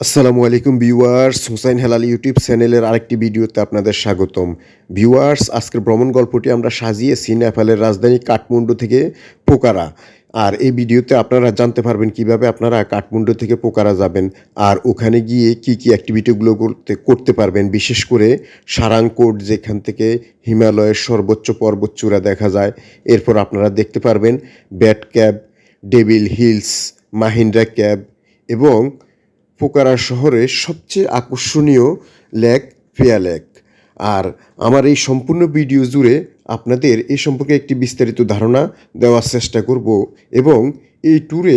আসসালামু আলাইকুম viewers, Hussain Helal YouTube চ্যানেলের আরেকটি ভিডিওতে আপনাদের স্বাগতম। ভিউয়ার্স, আজকের ভ্রমণ গল্পটি আমরা সাজিয়েছি নেপালের রাজধানী কাঠমান্ডু থেকে পোকারা। আর এই ভিডিওতে আপনারা জানতে পারবেন কীভাবে আপনারা কাঠমান্ডু থেকে পোকারা যাবেন আর ওখানে গিয়ে কি কি অ্যাক্টিভিটিগুলো করতে করতে পারবেন। বিশেষ করে সারাংকোট যেখান থেকে হিমালয়ের সর্বোচ্চ পর্বতচূড়া দেখা যায়। এরপর আপনারা দেখতে পারবেন Bat Cave, Devil Hills, Mahindra Cave এবং পোকারা শহরের সবচেয়ে আকর্ষণীয় লেক ফেয়া লেক। আর আমার এই সম্পূর্ণ ভিডিও জুড়ে আপনাদের এই সম্পর্কে একটি বিস্তারিত ধারণা দেওয়ার চেষ্টা করব এবং এই ট্যুরে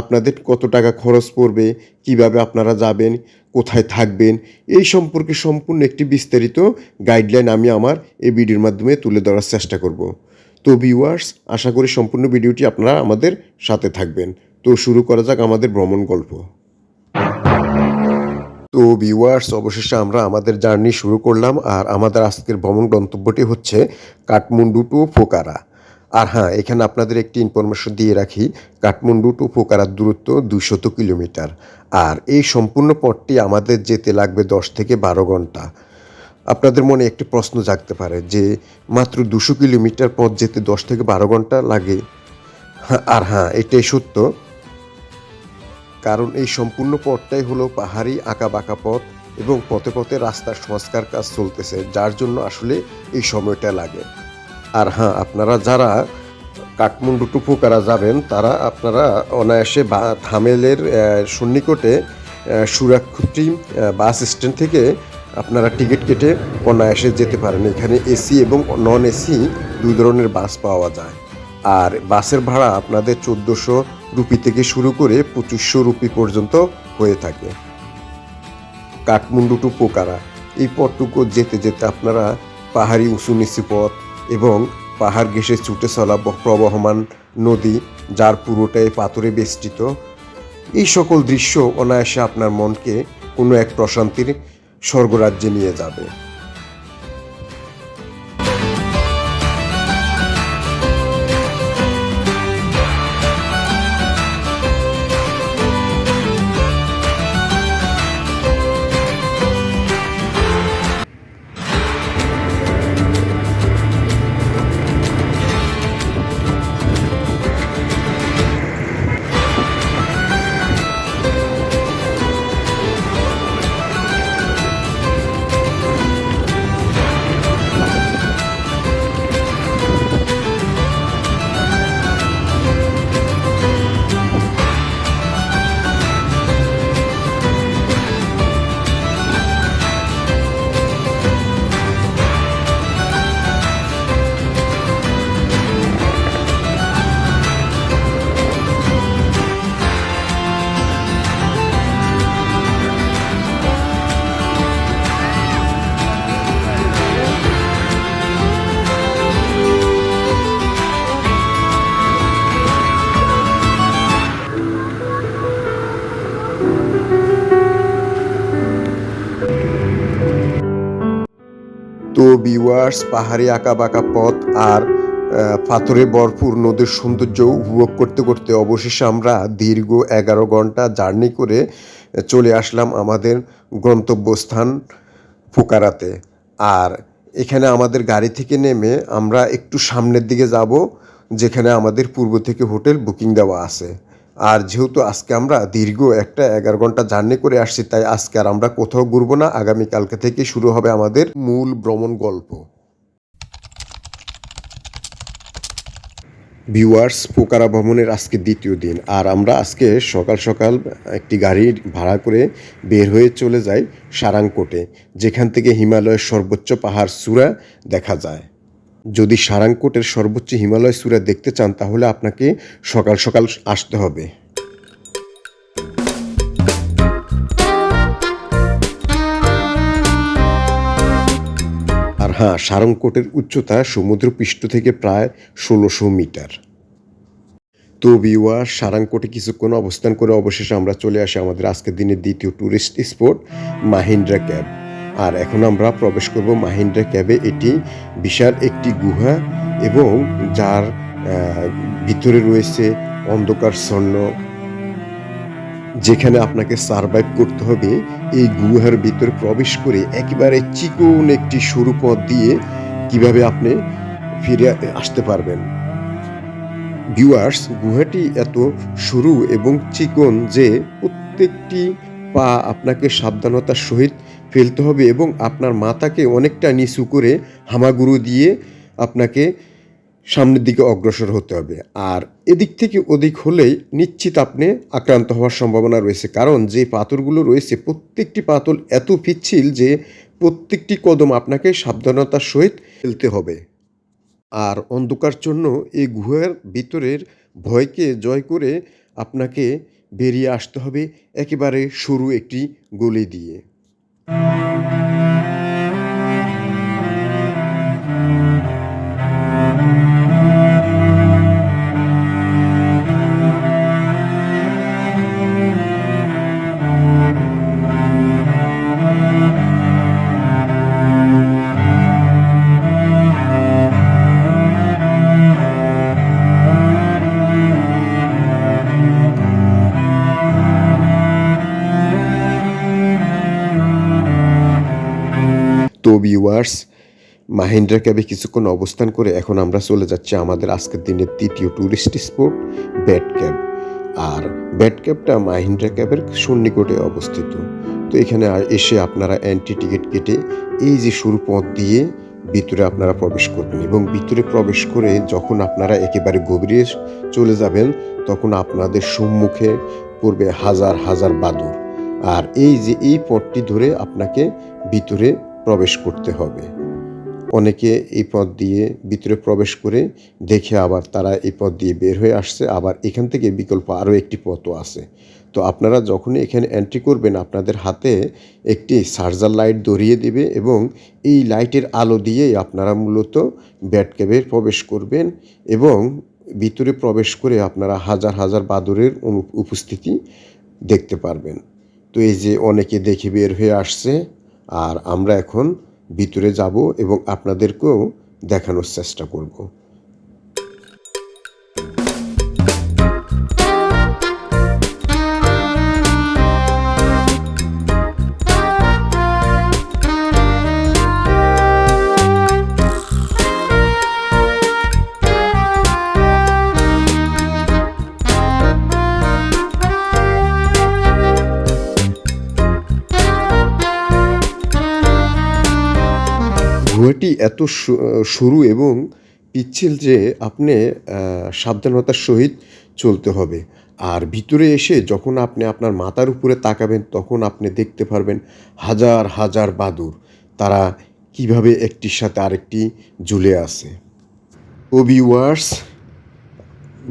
আপনাদের কত টাকা খরচ পড়বে, কীভাবে আপনারা যাবেন, কোথায় থাকবেন, এই সম্পর্কে সম্পূর্ণ একটি বিস্তারিত গাইডলাইন আমি আমার এই ভিডিওর মাধ্যমে তুলে ধরার চেষ্টা করব। তো ভিউয়ার্স, আশা করি সম্পূর্ণ ভিডিওটি আপনারা আমাদের সাথে থাকবেন। তো শুরু করা যাক আমাদের ভ্রমণ গল্প। তো ভিউয়ার্স অবশেষে আমরা আমাদের জার্নি শুরু করলাম আর আমাদের আজকের ভ্রমণ গন্তব্যটি হচ্ছে কাঠমান্ডু টু ফোকারা। আর হ্যাঁ এখানে আপনাদের একটি ইনফরমেশন দিয়ে রাখি, কাঠমান্ডু টু পোকারার দূরত্ব দুশত কিলোমিটার। আর এই সম্পূর্ণ পথটি আমাদের যেতে লাগবে দশ থেকে বারো ঘণ্টা। আপনাদের মনে একটি প্রশ্ন জাগতে পারে যে, মাত্র দুশো কিলোমিটার পথ যেতে দশ থেকে বারো ঘণ্টা লাগে? আর হ্যাঁ এটাই সত্য। কারণ এই সম্পূর্ণ পথটাই হলো পাহাড়ি বাঁকা পথ এবং পথে পথে রাস্তার সংস্কার কাজ চলতেছে, যার জন্য আসলে এই সময়টা লাগে। আর হ্যাঁ আপনারা যারা কাঠমান্ডু টু পোকারা যাবেন, তারা আপনারা অনায়াসে বা থামেলের সন্নিকটে সুরাক্ষুটি বাস স্ট্যান্ড থেকে আপনারা টিকিট কেটে অনায়াসে যেতে পারেন। এখানে এসি এবং নন এসি দুই ধরনের বাস পাওয়া যায়। আর বাসের ভাড়া আপনাদের চোদ্দোশো রুপি থেকে শুরু করে পঁচিশশো রুপি পর্যন্ত হয়ে থাকে। কাঠমান্ডু টু পোকারা, এই পথটুকু যেতে যেতে আপনারা পাহাড়ি উঁচু নিচু পথ এবং পাহাড় ঘেঁষে ছুটে চলা প্রবহমান নদী, যার পুরোটাই পাথরে বেষ্টিত। এই সকল দৃশ্য অনায়াসে আপনার মনকে কোনো এক প্রশান্তির স্বর্গরাজ্যে নিয়ে যাবে। তো বিওয়ার্স পাহাড়ি আঁকা বাঁকা পথ আর পাথরে ভরপুর নদীর সৌন্দর্য উপভোগ করতে করতে অবশেষে আমরা দীর্ঘ এগারো ঘণ্টা জার্নি করে চলে আসলাম আমাদের গন্তব্যস্থান পোকারাতে আর এখানে আমাদের গাড়ি থেকে নেমে আমরা একটু সামনের দিকে যাব, যেখানে আমাদের পূর্ব থেকে হোটেল বুকিং দেওয়া আছে। আর যেহেতু আজকে আমরা দীর্ঘ একটা এগারো ঘণ্টা জার্নি করে আসছি, তাই আজকে আর আমরা কোথাও ঘুরবো না। আগামীকালকে থেকে শুরু হবে আমাদের মূল ভ্রমণ গল্প। ভিউয়ার্স পোকারা ভ্রমণের আজকে দ্বিতীয় দিন। আর আমরা আজকে সকাল সকাল একটি গাড়ি ভাড়া করে বের হয়ে চলে যাই সারাংকোটে, যেখান থেকে হিমালয়ের সর্বোচ্চ পাহাড় সুরা দেখা যায়। যদি সারাংকোটের সর্বোচ্চ হিমালয় সুরা দেখতে চান, তাহলে আপনাকে সকাল সকাল আসতে হবে। আর হ্যাঁ সারংকোটের উচ্চতা সমুদ্রপৃষ্ঠ থেকে প্রায় ষোলোশো মিটার। তো বিওয়া সারাংকোটে কিছুক্ষণ অবস্থান করে অবশেষে আমরা চলে আসি আমাদের আজকের দিনের দ্বিতীয় ট্যুরিস্ট স্পট মাহিন্দ্রা ক্যাব আর এখন আমরা প্রবেশ করব মাহিন্দ্রা ক্যাবে। এটি বিশাল একটি গুহা এবং যার ভিতরে রয়েছে অন্ধকার স্বর্ণ। যেখানে আপনাকে সার্ভাইভ করতে হবে। এই গুহার ভিতরে প্রবেশ করে একেবারে চিকন একটি সরু পথ দিয়ে কীভাবে আপনি ফিরে আসতে পারবেন। ভিউয়ার্স, গুহাটি এত সরু এবং চিকন যে প্রত্যেকটি পা আপনাকে সাবধানতার সহিত ফেলতে হবে এবং আপনার মাথাকে অনেকটা নিচু করে হামাগুরু দিয়ে আপনাকে সামনের দিকে অগ্রসর হতে হবে। আর এদিক থেকে ওদিক হলেই নিশ্চিত আপনি আক্রান্ত হওয়ার সম্ভাবনা রয়েছে। কারণ যে পাথরগুলো রয়েছে, প্রত্যেকটি পাথর এত পিচ্ছিল যে প্রত্যেকটি কদম আপনাকে সাবধানতার সহিত ফেলতে হবে। আর অন্ধকার জন্য এই গুহার ভিতরের ভয়কে জয় করে আপনাকে বেরিয়ে আসতে হবে। একেবারে সরু একটি গলি দিয়ে। ভিউয়ার্স মাহিন্দ্রা ক্যাবে কিছুক্ষণ অবস্থান করে এখন আমরা চলে যাচ্ছি আমাদের আজকের দিনের তৃতীয় ট্যুরিস্ট স্পট ব্যাট ক্যাব আর ব্যাট ক্যাবটা মাহিন্দ্রা ক্যাবের সন্নিকটে অবস্থিত। তো এখানে এসে আপনারা অ্যান্টি টিকিট কেটে এই যে সরু পথ দিয়ে ভিতরে আপনারা প্রবেশ করবেন এবং ভিতরে প্রবেশ করে যখন আপনারা একেবারে গভীরে চলে যাবেন, তখন আপনাদের সম্মুখে পড়বে হাজার হাজার বাদুর আর এই যে এই পথটি ধরে আপনাকে ভিতরে প্রবেশ করতে হবে। অনেকে এই পথ দিয়ে ভিতরে প্রবেশ করে দেখে আবার তারা এই পথ দিয়ে বের হয়ে আসছে। আবার এখান থেকে বিকল্প আরও একটি পথও আছে। তো আপনারা যখনই এখানে এন্ট্রি করবেন, আপনাদের হাতে একটি সার্জার লাইট ধরিয়ে দিবে এবং এই লাইটের আলো দিয়েই আপনারা মূলত ব্যাট ক্যাবে প্রবেশ করবেন এবং ভিতরে প্রবেশ করে আপনারা হাজার হাজার বাদুরের উপস্থিতি দেখতে পারবেন। তো এই যে অনেকে দেখে বের হয়ে আসছে আর আমরা এখন ভিতরে যাব এবং আপনাদেরকেও দেখানোর চেষ্টা করব। গুহাটি এত সরু এবং পিচ্ছিল যে আপনি সাবধানতার সহিত চলতে হবে। আর ভিতরে এসে যখন আপনি আপনার মাথার উপরে তাকাবেন, তখন আপনি দেখতে পারবেন হাজার হাজার বাদুর তারা কীভাবে একটির সাথে আরেকটি ঝুলে আছে। ওবি ভিউয়ার্স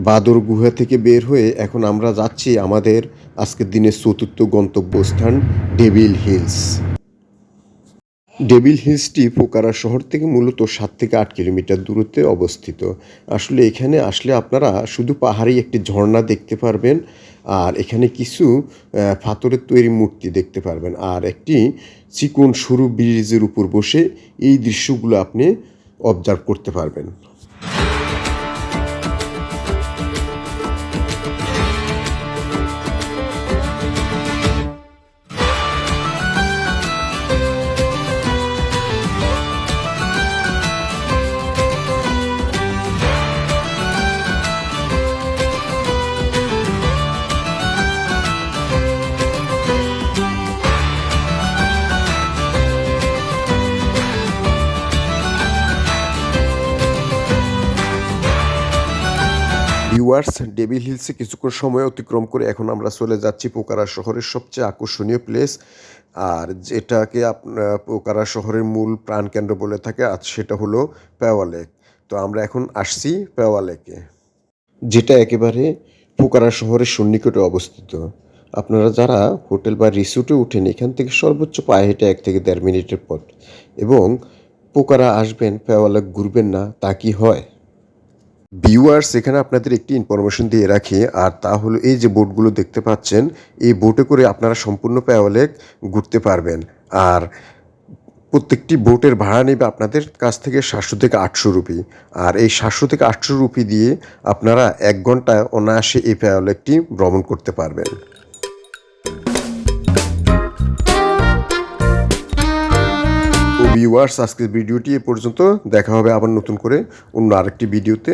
বাদর গুহা থেকে বের হয়ে এখন আমরা যাচ্ছি আমাদের আজকের দিনের চতুর্থ গন্তব্যস্থান ডেভিল হিলস। ডেভিল হিলসটি পোকারা শহর থেকে মূলত সাত থেকে আট কিলোমিটার দূরত্বে অবস্থিত। আসলে এখানে আসলে আপনারা শুধু পাহাড়ি একটি ঝর্ণা দেখতে পারবেন আর এখানে কিছু ফাতরের তৈরি মূর্তি দেখতে পারবেন। আর একটি চিকন সরু ব্রিজের উপর বসে এই দৃশ্যগুলো আপনি অবজার্ভ করতে পারবেন। ভিউয়ার্স, ডেভিল হিলসে কিছুক্ষণ সময় অতিক্রম করে এখন আমরা চলে যাচ্ছি পোকারা শহরের সবচেয়ে আকর্ষণীয় প্লেস। আর যেটাকে আপনার পোকারা শহরের মূল প্রাণকেন্দ্র বলে থাকে, আর সেটা হলো পেওয়া লেক। তো আমরা এখন আসছি পেওয়া লেকে, যেটা একেবারে পোকারা শহরের সন্নিকটে অবস্থিত। আপনারা যারা হোটেল বা রিসোর্টে উঠেন, এখান থেকে সর্বোচ্চ পায়ে হেঁটে এক থেকে দেড় মিনিটের পথ। এবং পোকারা আসবেন, পেওয়া লেক ঘুরবেন না, তা কি হয়? ভিউয়ার্স, এখানে আপনাদের একটি ইনফরমেশন দিয়ে রাখি। আর তা হলো, এই যে বোটগুলো দেখতে পাচ্ছেন, এই বোটে করে আপনারা সম্পূর্ণ প্যাওয়ালেক ঘুরতে পারবেন। আর প্রত্যেকটি বোটের ভাড়া নেবে আপনাদের কাছ থেকে সাতশো থেকে আটশো রুপি। আর এই সাতশো থেকে আটশো রুপি দিয়ে আপনারা এক ঘন্টায় অনায়াসে এই প্যাওয়ালেকটি ভ্রমণ করতে পারবেন। ভিউয়ার্স, আজকের ভিডিওটি এ পর্যন্ত। দেখা হবে আবার নতুন করে অন্য আরেকটি ভিডিওতে।